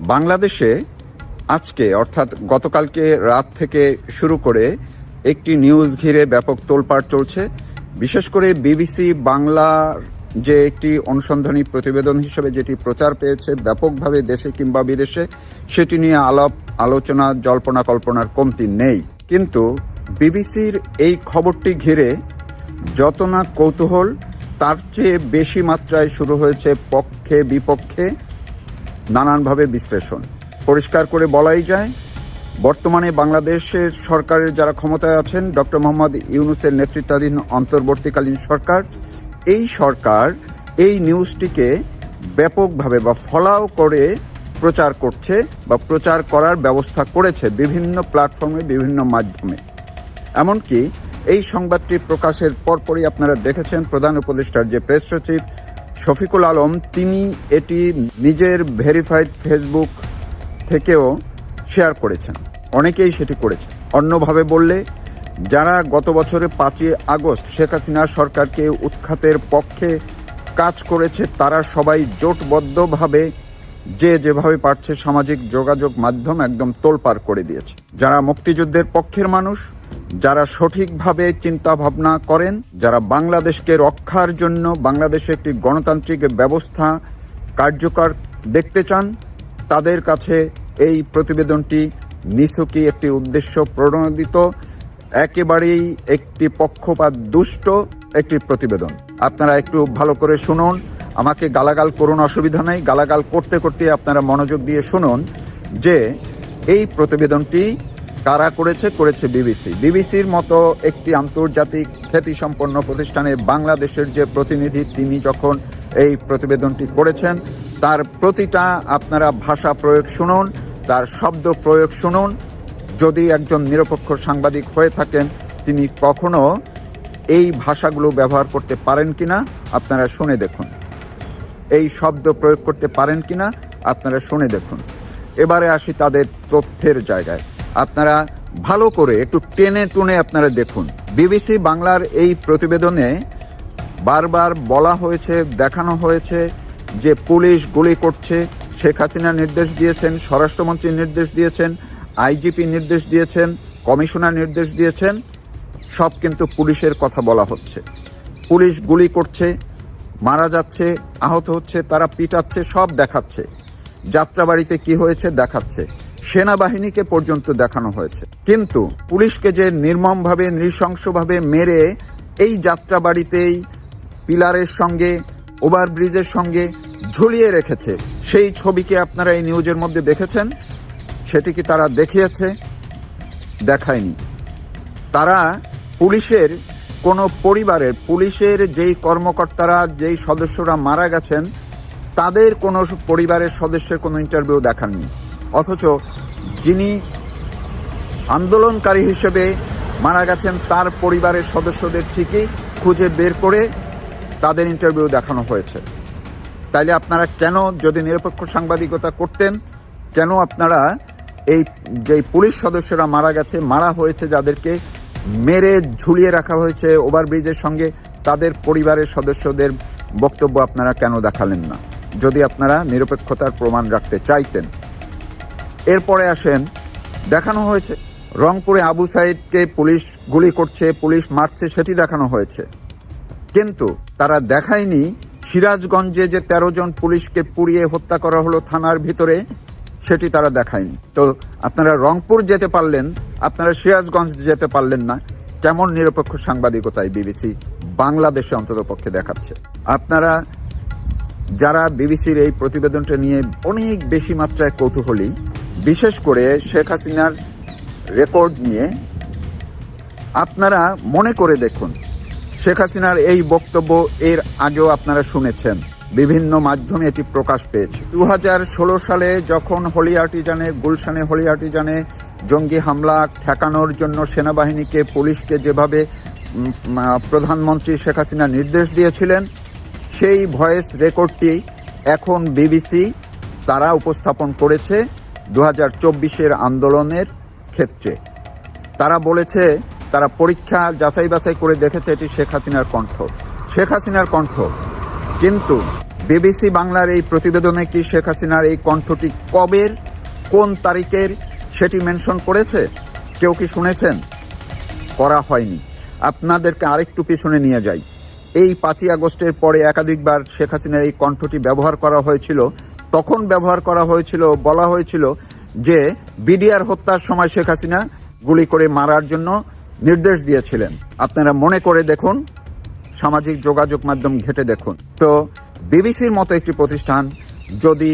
বাংলাদেশে আজকে, অর্থাৎ গতকালকে রাত থেকে শুরু করে একটি নিউজ ঘিরে ব্যাপক তোলপাড় চলছে। বিশেষ করে বিবিসি বাংলার যে একটি অনুসন্ধানী প্রতিবেদন হিসেবে যেটি প্রচার পেয়েছে ব্যাপকভাবে দেশে কিংবা বিদেশে, সেটি নিয়ে আলাপ, আলোচনা, জল্পনা কল্পনার কমতি নেই। কিন্তু বিবিসির এই খবরটি ঘিরে যত না কৌতূহল, তার চেয়ে বেশি মাত্রায় শুরু হয়েছে পক্ষে বিপক্ষে নানানভাবে বিশ্লেষণ। পরিষ্কার করে বলাই যায়, বর্তমানে বাংলাদেশের সরকারের যারা ক্ষমতায় আছেন, ডক্টর মোহাম্মদ ইউনুসের নেতৃত্বাধীন অন্তর্বর্তীকালীন সরকার, এই সরকার এই নিউজটিকে ব্যাপকভাবে বা ফলাও করে প্রচার করছে বা প্রচার করার ব্যবস্থা করেছে বিভিন্ন প্ল্যাটফর্মে, বিভিন্ন মাধ্যমে। এমনকি এই সংবাদটি প্রকাশের পরপরই আপনারা দেখেছেন, প্রধান উপদেষ্টার যে প্রেস সচিব শফিকুল আলম, তিনি এটি নিজের ভেরিফাইড ফেসবুক থেকেও শেয়ার করেছেন। অনেকেই সেটি করেছে অন্যভাবে বললে, যারা গত বছরে পাঁচই আগস্ট শেখ হাসিনা সরকারকে উৎখাতের পক্ষে কাজ করেছে, তারা সবাই জোটবদ্ধভাবে যে যেভাবে পারছে সামাজিক যোগাযোগ মাধ্যম একদম তোলপাড় করে দিয়েছে। যারা মুক্তিযুদ্ধের পক্ষের মানুষ যারা সঠিকভাবে চিন্তা ভাবনা করেন, যারা বাংলাদেশকে রক্ষার জন্য বাংলাদেশে একটি গণতান্ত্রিক ব্যবস্থা কার্যকর দেখতে চান, তাদের কাছে এই প্রতিবেদনটি নিছকই একটি উদ্দেশ্য প্রণোদিত, একেবারেই একটি পক্ষপাত দুষ্ট একটি প্রতিবেদন। আপনারা একটু ভালো করে শুনুন, আমাকে গালাগাল করুন, অসুবিধা নেই। গালাগাল করতে করতে আপনারা মনোযোগ দিয়ে শুনুন যে এই প্রতিবেদনটি কারা করেছে করেছে বিবিসি। বিবিসির মতো একটি আন্তর্জাতিক খ্যাতিসম্পন্ন প্রতিষ্ঠানে বাংলাদেশের যে প্রতিনিধি, তিনি যখন এই প্রতিবেদনটি করেছেন, তার প্রতিটা আপনারা ভাষা প্রয়োগ শুনুন, তার শব্দ প্রয়োগ শুনুন। যদি একজন নিরপেক্ষ সাংবাদিক হয়ে থাকেন, তিনি কখনো এই ভাষাগুলো ব্যবহার করতে পারেন কিনা, আপনারা শুনে দেখুন। এই শব্দ প্রয়োগ করতে পারেন কিনা, আপনারা শুনে দেখুন। এবারে আসি তাদের তথ্যের জায়গায়। আপনারা ভালো করে একটু টেনে টুনে আপনারা দেখুন। বিবিসি বাংলার এই প্রতিবেদনে বারবার বলা হয়েছে, দেখানো হয়েছে যে পুলিশ গুলি করছে। শেখ হাসিনা নির্দেশ দিয়েছেন, স্বরাষ্ট্রমন্ত্রী নির্দেশ দিয়েছেন, আইজিপি নির্দেশ দিয়েছেন, কমিশনার নির্দেশ দিয়েছেন। সব কিন্তু পুলিশের কথা বলা হচ্ছে। পুলিশ গুলি করছে, মারা যাচ্ছে, আহত হচ্ছে, তারা পিটাচ্ছে, সব দেখাচ্ছে। যাত্রাবাড়িতে কি হয়েছে, দেখাচ্ছে। সেনাবাহিনীকে পর্যন্ত দেখানো হয়েছে। কিন্তু পুলিশকে যে নির্মমভাবে, নৃশংসভাবে মেরে এই যাত্রাবাড়িতেই পিলারের সঙ্গে, ওভারব্রিজের সঙ্গে ঝুলিয়ে রেখেছে, সেই ছবিকে আপনারা এই নিউজের মধ্যে দেখেছেন? সেটি কি তারা দেখিয়েছে? দেখায়নি। তারা পুলিশের কোনো পরিবারের, পুলিশের যেই কর্মকর্তারা, যেই সদস্যরা মারা গেছেন, তাদের কোনো পরিবারের সদস্যের কোনো ইন্টারভিউ দেখাননি। অথচ যিনি আন্দোলনকারী হিসেবে মারা গেছেন, তার পরিবারের সদস্যদের ঠিকই খুঁজে বের করে তাদের ইন্টারভিউ দেখানো হয়েছে। তাইলে আপনারা কেন যদি নিরপেক্ষ সাংবাদিকতা করতেন, কেন আপনারা এই যে পুলিশ সদস্যরা মারা গেছে, মারা হয়েছে যাদেরকে মেরে ঝুলিয়ে রাখা হয়েছে ওভারব্রিজের সঙ্গে, তাদের পরিবারের সদস্যদের বক্তব্য আপনারা কেন দেখালেন না? যদি আপনারা নিরপেক্ষতার প্রমাণ রাখতে চাইতেন। এরপরে আসেন, দেখানো হয়েছে, রংপুরে আবু সাইদকে পুলিশ গুলি করছে, পুলিশ মারছে, সেটি দেখানো হয়েছে। কিন্তু তারা দেখায়নি সিরাজগঞ্জে যে তেরো জন পুলিশকে পুড়িয়ে হত্যা করা হলো থানার ভিতরে, সেটি তারা দেখায়নি। তো আপনারা রংপুর যেতে পারলেন, আপনারা সিরাজগঞ্জ যেতে পারলেন না। কেমন নিরপেক্ষ সাংবাদিকতায় বিবিসি বাংলাদেশে অন্তত পক্ষে দেখাচ্ছে। আপনারা যারা বিবিসির এই প্রতিবেদনটা নিয়ে অনেক বেশি মাত্রায় কৌতূহলী বিশেষ করে শেখ হাসিনার রেকর্ড নিয়ে আপনারা মনে করে দেখুন, শেখ হাসিনার এই বক্তব্য এর আগেও আপনারা শুনেছেন, বিভিন্ন মাধ্যমে এটি প্রকাশ পেয়েছে। দু হাজার ষোলো সালে যখন হোলি আর্টিজানে, গুলশানে হোলি আর্টিজানে জঙ্গি হামলা ঠেকানোর জন্য সেনাবাহিনীকে, পুলিশকে যেভাবে প্রধানমন্ত্রী শেখ হাসিনা নির্দেশ দিয়েছিলেন, সেই ভয়েস রেকর্ডটি এখন বিবিসি তারা উপস্থাপন করেছে। দু হাজার চব্বিশের আন্দোলনের ক্ষেত্রে। তারা বলেছে, তারা পরীক্ষা যাচাই বাছাই করে দেখেছে এটি শেখ হাসিনার কণ্ঠ। শেখ হাসিনার কণ্ঠ। কিন্তু বিবিসি বাংলার এই প্রতিবেদনে কি শেখ হাসিনার এই কণ্ঠটি কবের, কোন তারিখের সেটি মেনশন করেছে? কেউ কি শুনেছেন? করা হয়নি। আপনাদেরকে আরেকটু পিছনে নিয়ে যাই। এই পাঁচই আগস্টের পরে একাধিকবার শেখ হাসিনার এই কণ্ঠটি ব্যবহার করা হয়েছিল। তখন ব্যবহার করা হয়েছিল, বলা হয়েছিল যে বিডিআর হত্যার সময় শেখ হাসিনা গুলি করে মারার জন্য নির্দেশ দিয়েছিলেন। আপনারা মনে করে দেখুন, সামাজিক যোগাযোগ মাধ্যম ঘেটে দেখুন। তো বিবিসির মতো একটি প্রতিষ্ঠান, যদি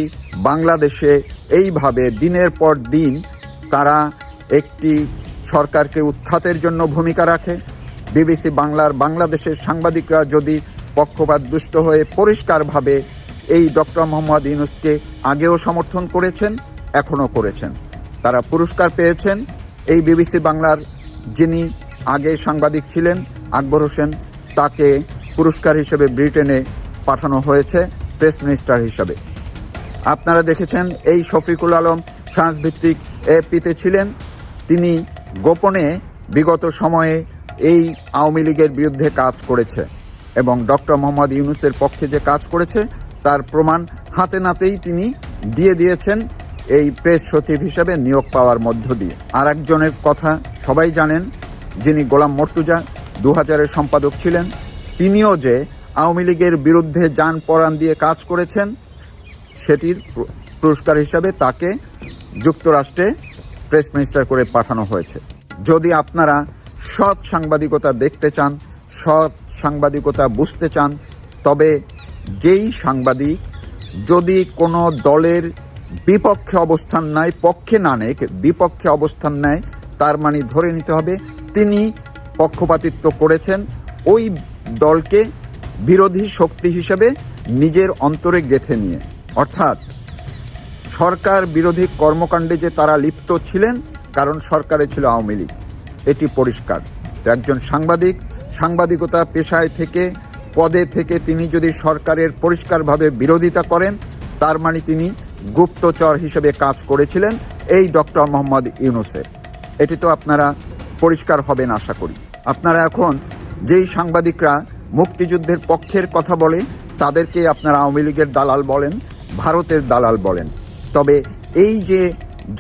বাংলাদেশে এইভাবে দিনের পর দিন তারা একটি সরকারকে উৎখাতের জন্য ভূমিকা রাখে, বিবিসি বাংলার বাংলাদেশের সাংবাদিকরা যদি পক্ষপাত দুষ্ট হয়ে পরিষ্কারভাবে এই ডক্টর মোহাম্মদ ইউনুসকে আগেও সমর্থন করেছেন, এখনও করেছেন। তারা পুরস্কার পেয়েছেন। এই বিবিসি বাংলার যিনি আগে সাংবাদিক ছিলেন, আকবর হোসেন, তাকে পুরস্কার হিসেবে ব্রিটেনে পাঠানো হয়েছে, প্রেস মিনিস্টার হিসাবে। আপনারা দেখেছেন, এই শফিকুল আলম ফ্রান্স ভিত্তিক এপিতে ছিলেন। তিনি গোপনে বিগত সময়ে এই আওয়ামী লীগের বিরুদ্ধে কাজ করেছে এবং ডক্টর মোহাম্মদ ইউনুসের পক্ষে যে কাজ করেছে তার প্রমাণ হাতে নাতেই তিনি দিয়ে দিয়েছেন এই প্রেস সচিব হিসেবে নিয়োগ পাওয়ার মধ্য দিয়ে। আর একজনের কথা সবাই জানেন, যিনি গোলাম মর্তুজা দু হাজারের সম্পাদক ছিলেন, তিনিও যে আওয়ামী লীগের বিরুদ্ধে যান পরাণ দিয়ে কাজ করেছেন, সেটির পুরস্কার হিসাবে তাকে যুক্তরাষ্ট্রে প্রেস মিনিস্টার করে পাঠানো হয়েছে। যদি আপনারা সৎ সাংবাদিকতা দেখতে চান, সৎ সাংবাদিকতা বুঝতে চান, তবে যেই সাংবাদিক যদি কোনো দলের বিপক্ষে অবস্থান নেয়, পক্ষে না নেয় বিপক্ষে অবস্থান নেয়, তার মানে ধরে নিতে হবে তিনি পক্ষপাতিত্ব করেছেন। ওই দলকে বিরোধী শক্তি হিসেবে নিজের অন্তরে গেথে নিয়ে। অর্থাৎ সরকার বিরোধী কর্মকাণ্ডে যে তারা লিপ্ত ছিলেন, কারণ সরকারে ছিল আওয়ামী লীগ, এটি পরিষ্কার। একজন সাংবাদিক, সাংবাদিকতা পেশায় থেকে পদে থেকে তিনি যদি সরকারের পরিষ্কারভাবে বিরোধিতা করেন, তার মানে তিনি গুপ্তচর হিসেবে কাজ করেছিলেন এই ডক্টর মোহাম্মদ ইউনুসের। এটি তো আপনারা পরিষ্কার হবেন আশা করি। আপনারা এখন যেই সাংবাদিকরা মুক্তিযুদ্ধের পক্ষের কথা বলে তাদেরকে আপনারা আওয়ামী লীগের দালাল বলেন, ভারতের দালাল বলেন। তবে এই যে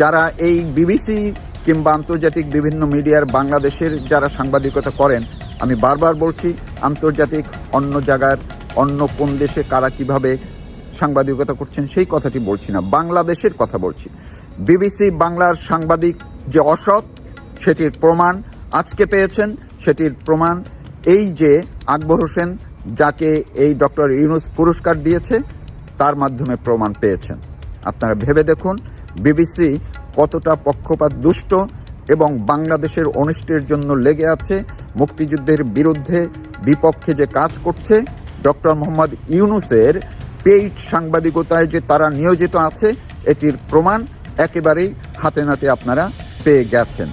যারা এই বিবিসি কিংবা আন্তর্জাতিক বিভিন্ন মিডিয়ার বাংলাদেশের যারা সাংবাদিকতা করেন আমি বারবার বলছি, আন্তর্জাতিক অন্য জায়গার, অন্য কোন দেশে কারা কীভাবে সাংবাদিকতা করছেন, সেই কথাটি বলছি না। বাংলাদেশের কথা বলছি। বিবিসি বাংলার সাংবাদিক যে অসৎ, সেটির প্রমাণ আজকে পেয়েছেন। সেটির প্রমাণ এই যে আকবর হোসেন, যাকে এই ডক্টর ইউনুস পুরস্কার দিয়েছে, তার মাধ্যমে প্রমাণ পেয়েছেন। আপনারা ভেবে দেখুন, বিবিসি কতটা পক্ষপাত দুষ্ট এবং বাংলাদেশের অনিষ্টের জন্য লেগে আছে মুক্তিযুদ্ধের বিরুদ্ধে বিপক্ষে যে কাজ করছে, ডক্টর মোহাম্মদ ইউনুসের পেইড সাংবাদিকতায় যে তারা নিয়োজিত আছে, এটির প্রমাণ একেবারেই হাতে নাতে আপনারা পেয়ে গেছেন।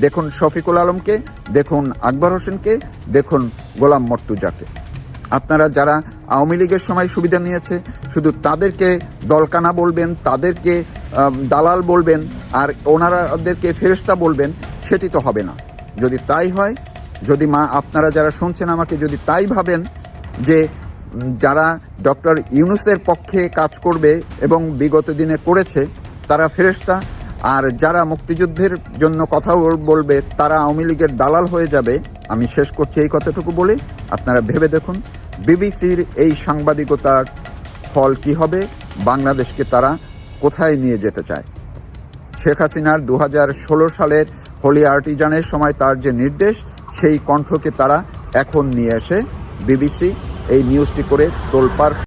দেখুন শফিকুল আলমকে, দেখুন আকবর হোসেনকে, দেখুন গোলাম মর্তুজাকে। আপনারা যারা আওয়ামী লীগের সময় সুবিধা নিয়েছে, শুধু তাদেরকে দলকানা বলবেন, তাদেরকে দালাল বলবেন, আর ওনারাদেরকে ফেরেস্তা বলবেন, সেটি তো হবে না। যদি তাই হয়, যদি মা, আপনারা যারা শুনছেন আমাকে, যদি তাই ভাবেন যে যারা ডক্টর ইউনুসের পক্ষে কাজ করবে এবং বিগত দিনে করেছে, তারা ফেরেস্তা আর যারা মুক্তিযুদ্ধের জন্য কথা বলবে, তারা আওয়ামী লীগের দালাল হয়ে যাবে, আমি শেষ করছি এই কথাটুকু বলে আপনারা ভেবে দেখুন। বিবিসির এই সাংবাদিকতার ফল কি হবে? বাংলাদেশকে তারা কোথায় নিয়ে যেতে চায়? শেখ হাসিনার দু হাজার ষোলো সালের হোলি আর্টিজানের সময় তার যে নির্দেশ, সেই কণ্ঠকে তারা এখন নিয়ে এসে বিবিসি এই নিউজটি করে তোলপাড়